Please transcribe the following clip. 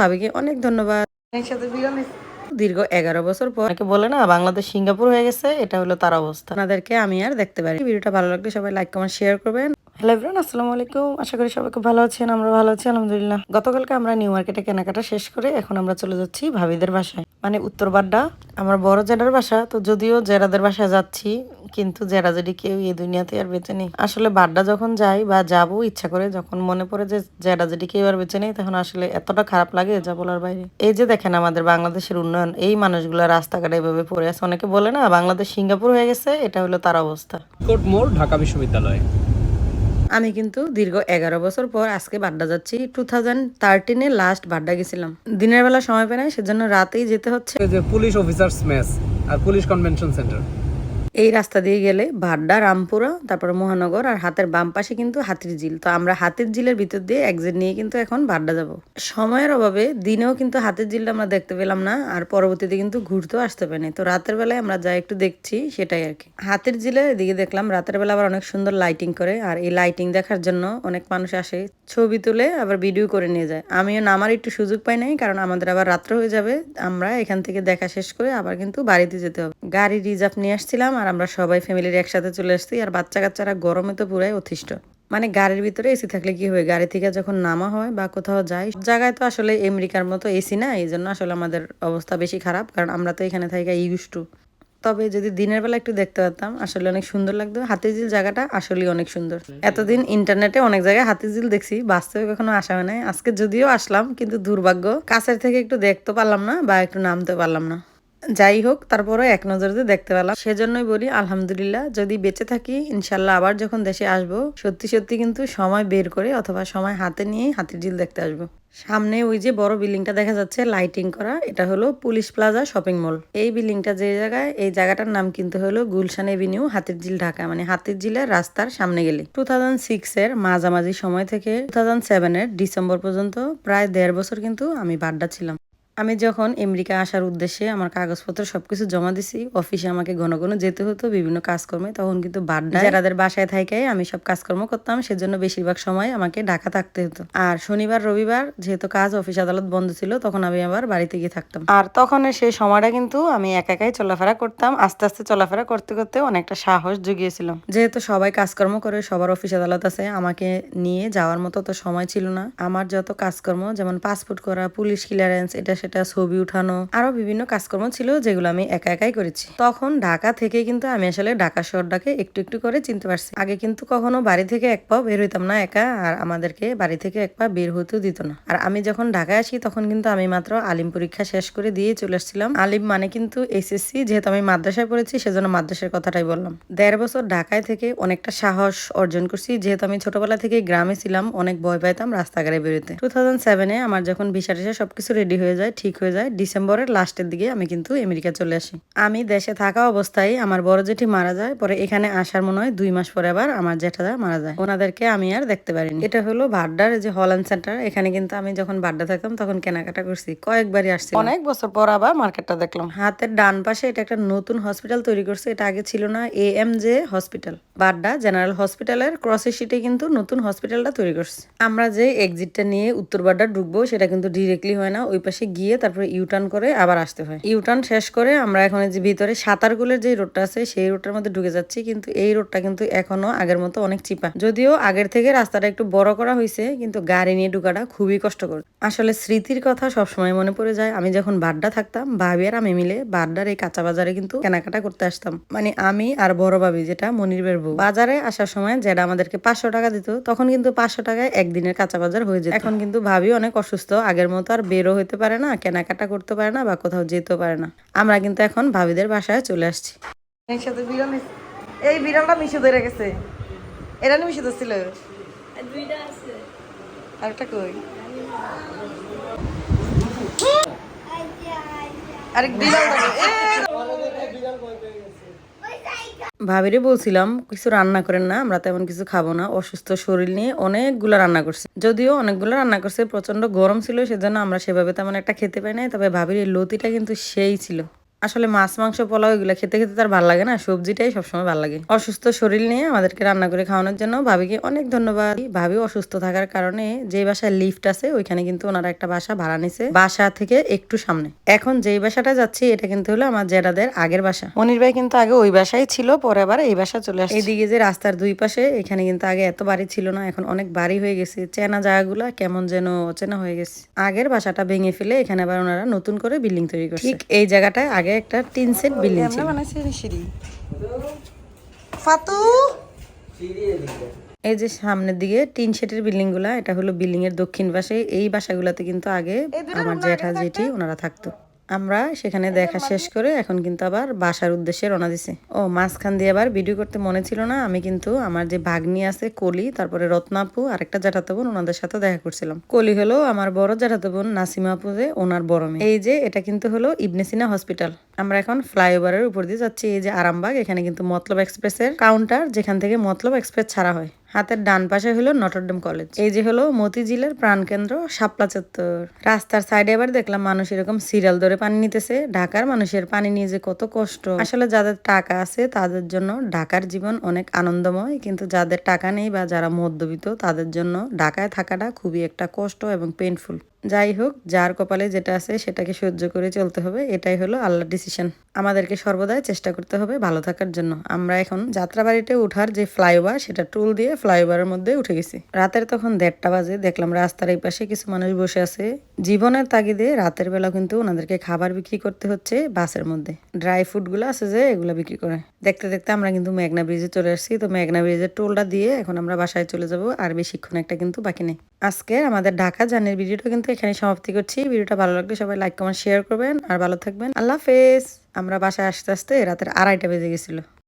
ভাবিকে অনেক ধন্যবাদ। দীর্ঘ এগারো বছর পর বলে না বাংলাদেশ সিঙ্গাপুর হয়ে গেছে এটা হলো তার অবস্থা। আপনাদেরকে আমি আর দেখতে পারি ভিডিওটা ভালো লাগলে সবাই লাইক কমেন্ট শেয়ার করবেন। হ্যালো এভরিওয়ান আসসালামু আলাইকুম। আশা করি সবাই খুব ভালো আছেন আমরা ভালো আছি, আলহামদুলিল্লাহ। গতকালকে আমরা নিউ মার্কেটে কেনাকাটা শেষ করে এখন আমরা চলে যাচ্ছি ভাবিদের বাসায় মানে উত্তর বাড্ডা। আমার বড় জেডার বাসা, তো যদিও জেরাদের বাসায় যাচ্ছি, কিন্তু জেরা যদি কেউ এই দুনিয়াতে আর বেঁচে নেই। আসলে বাড্ডা যখন যাই বা যাব ইচ্ছা করে, যখন মনে পড়ে যে জেরা যদি কেউ আর বেঁচে নেই, তখন আসলে এতটা খারাপ লাগে যা বলার বাইরে। এই যে দেখেন আমাদের বাংলাদেশের উন্নয়ন, এই মানুষগুলো রাস্তাঘাটে এভাবে পড়ে আছে। অনেকে বলে না, বাংলাদেশ সিঙ্গাপুর হয়ে গেছে, এটা হলো তার অবস্থা। মোড় ঢাকা বিশ্ববিদ্যালয় আমি কিন্তু দীর্ঘ এগারো বছর পর আজকে বাড্ডা যাচ্ছি। টু থাউজেন্ড থার্টিনে লাস্ট বাড্ডা গেছিলাম। দিনের বেলা সময় পেয়ে নাই, সেজন্য রাতেই যেতে হচ্ছে। যে পুলিশ অফিসার্স মেস আর পুলিশ কনভেনশন সেন্টার এই রাস্তা দিয়ে গেলে ভাড্ডা রামপুরা, তারপরে মহানগর আর হাতের বাম পাশে কিন্তু হাতির ঝিল। তো আমরা হাতির ঝিলের ভিতর দিয়ে এক্সিট নিয়ে কিন্তু এখন ভাড্ডা যাব। সময়ের অভাবে দিনেও কিন্তু হাতির ঝিলটা আমরা দেখতে পেলাম না আর পরবর্তীতে কিন্তু ঘুরতেও আসতে পারিনি। তো রাতের বেলায় আমরা যা একটু দেখছি সেটাই আর কি। হাতির ঝিলের এদিকে দেখলাম, রাতের বেলা আবার অনেক সুন্দর লাইটিং করে আর এই লাইটিং দেখার জন্য অনেক মানুষ আসে, ছবি তুলে আবার ভিডিও করে নিয়ে যায়। আমিও নামার একটু সুযোগ পাই নাই কারণ আমাদের আবার রাত্র হয়ে যাবে, আমরা এখান থেকে দেখা শেষ করে আবার কিন্তু বাড়িতে যেতে হবে। গাড়ি রিজার্ভ নিয়ে আসছিলাম আর আমরা সবাই ফ্যামিলির একসাথে চলে আসছি আর বাচ্চা কাচ্চারা গরমে তো পুরাই অতিষ্ঠ। মানে গাড়ির ভিতরে এসি থাকলে কি হয় গাড়ি থেকে যখন নামা হয় বা কোথাও যাই জায়গায় তো আসলে আমেরিকার মতো এসি না এই জন্য আসলে আমাদের অবস্থা বেশি খারাপ, কারণ আমরা তো এখানে থাকি ইউজ টু তবে যদি দিনের বেলা একটু দেখতে পারতাম, আসলে অনেক সুন্দর লাগতো। হাতিঝিল জায়গাটা আসলে অনেক সুন্দর। এতদিন ইন্টারনেটে অনেক জায়গায় হাতিঝিল দেখছি, বাস্তবে কখনো আসা হয় নাই। আজকে যদিও আসলাম, কিন্তু দুর্ভাগ্য, কাছের থেকে একটু দেখতে পারলাম না বা একটু নামতে পারলাম না। যাই হোক তারপরে এক নজরে দেখতে পেলাম। সেজন্যই বলি, আলহামদুলিল্লাহ, যদি বেঁচে থাকি, ইনশাল্লাহ আবার যখন দেশে আসব, সত্যি সত্যি কিন্তু সময় বের করে অথবা সময় হাতে নিয়ে হাতির ঝিল দেখতে আসব। সামনে ওই যে বড় বিল্ডিংটা দেখা যাচ্ছে লাইটিং করা, এটা হলো পুলিশ প্লাজা শপিং মল এই বিল্ডিংটা যে জায়গায়, এই জায়গাটার নাম কিন্তু হলো গুলশান এভিনিউ হাতির ঝিল ঢাকা। মানে হাতির ঝিলের রাস্তার সামনে গেলে। টু থাউজেন্ড সিক্স এর মাঝামাঝি সময় থেকে টু থাউজেন্ড সেভেনের ডিসেম্বর পর্যন্ত প্রায় দেড় বছর কিন্তু আমি বাড্ডা ছিলাম। আমি যখন আমেরিকা আসার উদ্দেশ্যে আমার কাগজপত্র সবকিছু জমা দিছি, অফিসে আমাকে ঘন ঘন যেতে হতো, বিভিন্ন কাজকর্মে। তখন কিন্তু বাড্ডা যারাদের বাসায় থাকে আমি সব কাজকর্ম করতাম, সেজন্য বেশিরভাগ সময় আমাকে ঢাকা থাকতে হতো। আর শনিবার, রবিবার যেহেতু কাজ অফিস আদালত বন্ধ ছিল, তখন আমি আবার বাড়িতে গিয়ে থাকতাম। আর তখন সেই সময়টা কিন্তু আমি একা একাই চলাফেরা করতাম। আস্তে আস্তে চলাফেরা করতে করতে অনেকটা সাহস জুগিয়েছিলাম। যেহেতু সবাই কাজকর্ম করে, সবার অফিস আদালত আছে, আমাকে নিয়ে যাওয়ার মতো তো সময় ছিল না। আমার যত কাজকর্ম, যেমন পাসপোর্ট করা পুলিশ ক্লিয়ারেন্স এটা সেটা ছবি উঠানো, আরও বিভিন্ন কাজকর্ম ছিল যেগুলো আমি একা একাই করেছি। তখন ঢাকা থেকে কিন্তু আমি আসলে ঢাকা শহরটাকে একটু একটু করে চিনতে পারছি। আগে কিন্তু কখনো বাড়ি থেকে এক পাও বের হইতাম না একা, আর আমাদেরকে বাড়ি থেকে এক পা বের হতেও দিত না। আর আমি যখন ঢাকায় আসি, তখন কিন্তু আমি মাত্র আলিম পরীক্ষা শেষ করে দিয়ে চলে আসছিলাম। আলিম মানে কিন্তু এসএসসি, যেহেতু আমি মাদ্রাসায় পড়েছি, সেজন্য মাদ্রাসার কথাটাই বললাম। দেড় বছর ঢাকায় থেকে অনেকটা সাহস অর্জন করছি। যেহেতু আমি ছোটবেলা থেকে গ্রামে ছিলাম, অনেক ভয় পাইতাম রাস্তাঘাটে বেরোতে। টু থাউজেন্ড সেভেনে আমার যখন ভিসা টিসা সবকিছু রেডি হয়ে যায় ঠিক হয়ে যায়, ডিসেম্বরের লাস্টের দিকে আমি কিন্তু আমেরিকা চলে আসি। আমি দেশে থাকা অবস্থায় আমার বড় জেঠি মারা যায়, পরে এখানে আসার মনে হয় দুই মাস পরে আবার আমার জেঠাদা মারা যায়। ওনাদেরকে আমি আর দেখতে পারিনি। এটা হলো ভাড্ডার যে হল্যান্ড সেন্টার, এখানে কিন্তু আমি যখন বাড্ডা থাকতাম তখন কেনাকাটা করছি, কয়েকবারই আসছি। অনেক বছর পর আবার মার্কেটটা দেখলাম। হাতের ডান পাশে এটা একটা নতুন হসপিটাল তৈরি করছে, এটা আগে ছিল না, A M J hospital. Badda general হসপিটালের ক্রসের সিটে কিন্তু নতুন হসপিটালটা তৈরি করছে। আমরা যে এক্সিটটা নিয়ে উত্তর বাড্ডা ঢুকবো, সেটা কিন্তু ডিরেক্টলি হয় না, ওই পাশে গিয়ে তারপরে ইউটার্ন করে আবার আসতে হয়। ইউটার্ন শেষ করে আমরা এখন যে ভিতরে সাঁতারগুলের যে রোডটা আছে, সেই রোডটার মধ্যে ঢুকে যাচ্ছি। কিন্তু এই রোডটা কিন্তু এখনও আগের মতো অনেক চিপা। যদিও আগের থেকে রাস্তাটা একটু বড় করা হয়েছে কিন্তু গাড়ি নিয়ে ঢুকাটা খুবই কষ্টকর। আসলে স্মৃতির কথা সবসময় মনে পড়ে যায়। আমি যখন বাড্ডা থাকতাম, ভাবি আর আমি মিলে বাড্ডার এই কাঁচা বাজারে কিন্তু কেনাকাটা করতে আসতাম। মানে আমি আর বড় ভাবি, যেটা মনিরবের বউ। বাজারে আসার সময় যেটা আমাদেরকে পাঁচশো টাকা দিত, তখন কিন্তু পাঁচশো টাকায় একদিনের কাঁচা বাজার হয়ে যেত। এখন কিন্তু ভাবি অনেক অসুস্থ, আগের মতো আর বেরো হতে পারে না। কেনাকাটা করতে পারে না বা কোথাও যেতে পারে না। আমরা কিন্তু এখন ভাবিদের বাসায় চলে আসছি। এই বিড়ালটা মিশে ধরে গেছে। এরা নিয়ে মিশে ধরছিল আরেকটা কই? আরেক বিড়াল ভাবিরে বলছিলাম, কিছু রান্না করেন না, আমরা তেমন কিছু খাব না, অসুস্থ শরীর নিয়ে অনেকগুলো রান্না করছে। যদিও অনেকগুলো রান্না করছে প্রচণ্ড গরম ছিল, সেজন্য আমরা সেভাবে তেমন একটা খেতে পাই নাই, তবে ভাবির লতিটা কিন্তু সেই ছিল। আসলে মাছ মাংস পোলাও এগুলো খেতে খেতে তার ভালো লাগে না। সবজিটাই সবসময় ভালো লাগে। অসুস্থ শরীর নিয়ে আমাদেরকে রান্না করে খাওয়ানোর জন্য ভাবিকে অনেক ধন্যবাদ। ভাবি অসুস্থ থাকার কারণে যে বাসায় লিফট আছে ওইখানে কিন্তু ওনারা একটা বাসা ভাড়া নিছে বাসা থেকে একটু সামনে। এখন যেই বাসাটা যাচ্ছি এটা কিন্তু হলো আমার জেরাদের আগের বাসা। মনির ভাই কিন্তু আগে ওই বাসায় ছিল পরে আবার এই বাসা চলে আসছে। এদিকে যে রাস্তার দুই পাশে এখানে কিন্তু আগে এত বাড়ি ছিল না এখন অনেক বাড়ি হয়ে গেছে। চেনা জায়গাগুলা কেমন যেন অচেনা হয়ে গেছে। আগের বাসাটা ভেঙে ফেলে এখানে আবার ওনারা নতুন করে বিল্ডিং তৈরি করছে। ঠিক এই জায়গাটায় আগে একটা টিন সেট বিল্ডিং ছিল। ফাতু! এই যে সামনের দিকে টিন সেটের বিল্ডিংগুলা এটা হলো বিল্ডিং এর দক্ষিণ পাশে। এই বাসাগুলাতে কিন্তু আগে আমার জেঠা জেঠি ওনারা থাকতো। আমরা সেখানে দেখা শেষ করে এখন কিন্তু আবার বাসার উদ্দেশ্যে রওনা দিছে। ও মাঝখান দিয়ে আবার ভিডিও করতে মনে ছিল না আমি কিন্তু আমার যে ভাগ্নি আছে কলি তারপরে রত্নাপু আর একটা জ্যাঠাতো বোন ওনাদের সাথে দেখা করছিলাম। কলি হলো আমার বড় জ্যাঠাতো বোন নাসিমা আপু যে ওনার বড় মেয়ে। এই যে এটা কিন্তু হলো ইবনেসিনা হসপিটাল আমরা এখন ফ্লাইওভারের উপর দিয়ে যাচ্ছি এই যে আরামবাগ এখানে কিন্তু মতলব এক্সপ্রেসের কাউন্টার যেখান থেকে মতলব এক্সপ্রেস ছাড়া হয়। হাতের ডান পাশে হলো নটরডেম কলেজ এই যে হলো মতিঝিলের প্রাণকেন্দ্র, শাপলা চত্বর। রাস্তার সাইডে আবার দেখলাম মানুষ এরকম সিরিয়াল ধরে পানি নিতেছে। ঢাকার মানুষের পানি নিয়ে যে কত কষ্ট। আসলে যাদের টাকা আছে, তাদের জন্য ঢাকার জীবন অনেক আনন্দময়। কিন্তু যাদের টাকা নেই বা যারা মধ্যবিত্ত, তাদের জন্য ঢাকায় থাকাটা খুবই একটা কষ্ট এবং পেইনফুল যাই হোক, যার কপালে যেটা আছে সেটাকে সহ্য করে চলতে হবে, এটাই হলো আল্লাহর ডিসিশন আমাদেরকে সর্বদাই চেষ্টা করতে হবে ভালো থাকার জন্য। আমরা এখন যাত্রাবাড়িতে উঠার যে ফ্লাইওভার সেটা টুল দিয়ে ফ্লাইওভারের মধ্যে উঠে গেছি। রাতের তখন দেড়টা বাজে, দেখলাম রাস্তার এই পাশে কিছু মানুষ বসে আছে। জীবনের তাগিদে রাতের বেলা কিন্তু ওনাদেরকে খাবার বিক্রি করতে হচ্ছে বাসের মধ্যে। ড্রাই ফ্রুটগুলো আছে যে, এগুলো বিক্রি করে। দেখতে দেখতে আমরা কিন্তু মেঘনা ব্রিজে চলে আসছি। তো মেঘনা ব্রিজের টোলটা দিয়ে এখন আমরা বাসায় চলে যাব, আর বেশিক্ষণ একটা কিন্তু বাকি নেই। আজকের আমাদের ঢাকা জার্নির ভিডিওটা কিন্তু এখানে সমাপ্তি করছি। ভিডিওটা ভালো লাগলে সবাই লাইক কমেন্ট শেয়ার করবেন। আর ভালো থাকবেন। আল্লাহ হাফেজ। আমরা বাসায় আসতে আসতে রাতের আড়াইটা বেজে গেছিল।